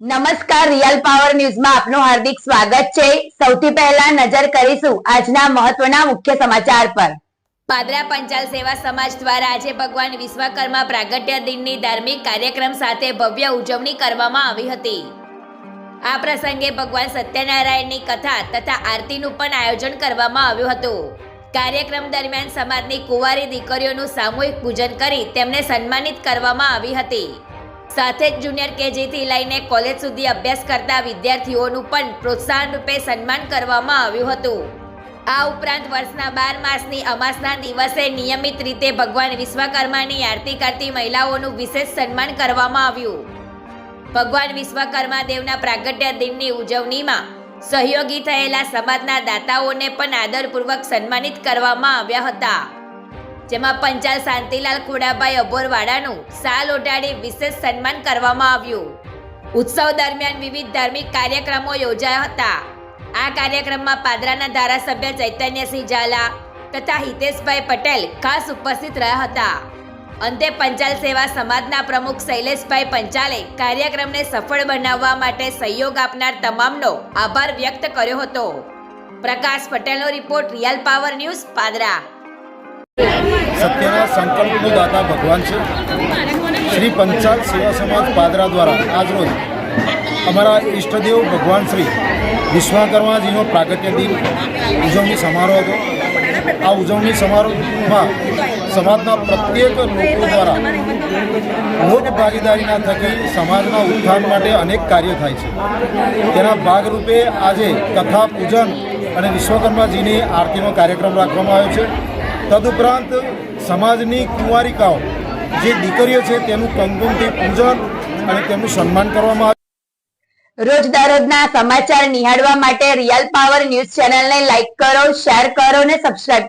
નમસ્કાર real power ન્યૂઝમાં આપનું હાર્દિક સ્વાગત છે. સૌથી પહેલા નજર કરીશું આજના મહત્વના મુખ્ય સમાચાર પર. પાદરા પંચાલ સેવા સમાજ દ્વારા આજે ભગવાન વિશ્વકર્મા પ્રાગટ્ય દિનની ધાર્મિક કાર્યક્રમ સાથે ભવ્ય ઉજવણી કરવામાં આવી હતી. આ પ્રસંગે ભગવાન સત્યનારાયણની કથા તથા આરતીનું પણ આયોજન કરવામાં આવ્યું હતું. કાર્યક્રમ દરમિયાન સમાજની કુંવારી દીકરીઓનું સામૂહિક પૂજન કરી તેમને સન્માનિત કરવામાં આવી હતી. સાથે જ જુનિયર કેજીથી લઈને કોલેજ સુધી અભ્યાસ કરતા વિદ્યાર્થીઓનું પણ પ્રોત્સાહન રૂપે સન્માન કરવામાં આવ્યું હતું. આ ઉપરાંત વર્ષના બાર માસની અમાસના દિવસે નિયમિત રીતે ભગવાન વિશ્વકર્માની આરતી કરતી મહિલાઓનું વિશેષ સન્માન કરવામાં આવ્યું. ભગવાન વિશ્વકર્મા દેવના પ્રાગટ્ય દિનની ઉજવણીમાં સહયોગી થયેલા સમાજના દાતાઓને પણ આદરપૂર્વક સન્માનિત કરવામાં આવ્યા હતા. જેમાં પંચાલ શાંતિલાલ ખોડાભાઈ અભોરવાડાનું સાલ ઓઢાડી વિશેષ સન્માન કરવામાં આવ્યું. ઉત્સવ દરમિયાન વિવિધ ધાર્મિક કાર્યક્રમો યોજાયા હતા. આ કાર્યક્રમમાં પાદરાના ધારાસભ્ય ચૈતન્યસિંહ ઝાલા તથા હિતેશભાઈ પટેલ ખાસ ઉપસ્થિત રહ્યા હતા. અંતે પંચાલ સેવા સમાજના પ્રમુખ શૈલેષભાઈ પંચાલે કાર્યક્રમને સફળ બનાવવા માટે સહયોગ આપનાર તમામનો આભાર વ્યક્ત કર્યો હતો. પ્રકાશ પટેલનો report real power news Padra. સત્યના સંકલ્પનું દાતા ભગવાન છે. શ્રી પંચાલ સેવા સમાજ પાદરા દ્વારા આજરોજ અમારા ઈષ્ટદેવ ભગવાન શ્રી વિશ્વકર્માજીનો પ્રાગટ્ય દિન ઉજવણી સમારોહ હતો. આ ઉજવણી સમારોહમાં સમાજના પ્રત્યેક લોકો દ્વારા લોક ભાગીદારીના થકી સમાજના ઉત્થાન માટે અનેક કાર્ય થાય છે. તેના ભાગરૂપે આજે કથા પૂજન અને વિશ્વકર્માજીની આરતીનો કાર્યક્રમ રાખવામાં આવ્યો છે. તદુપરાંત સમાજની કુંવારિકાઓ, જે દીકરીઓ છે, તેનું કંકુમથી પૂજન અને તેમનું સન્માન કરવામાં આવે. રોજ દરરોજના સમાચાર નિહાળવા માટે રિયલ પાવર ન્યૂઝ ચેનલને લાઈક કરો શેર કરો અને સબસ્ક્રાઇબ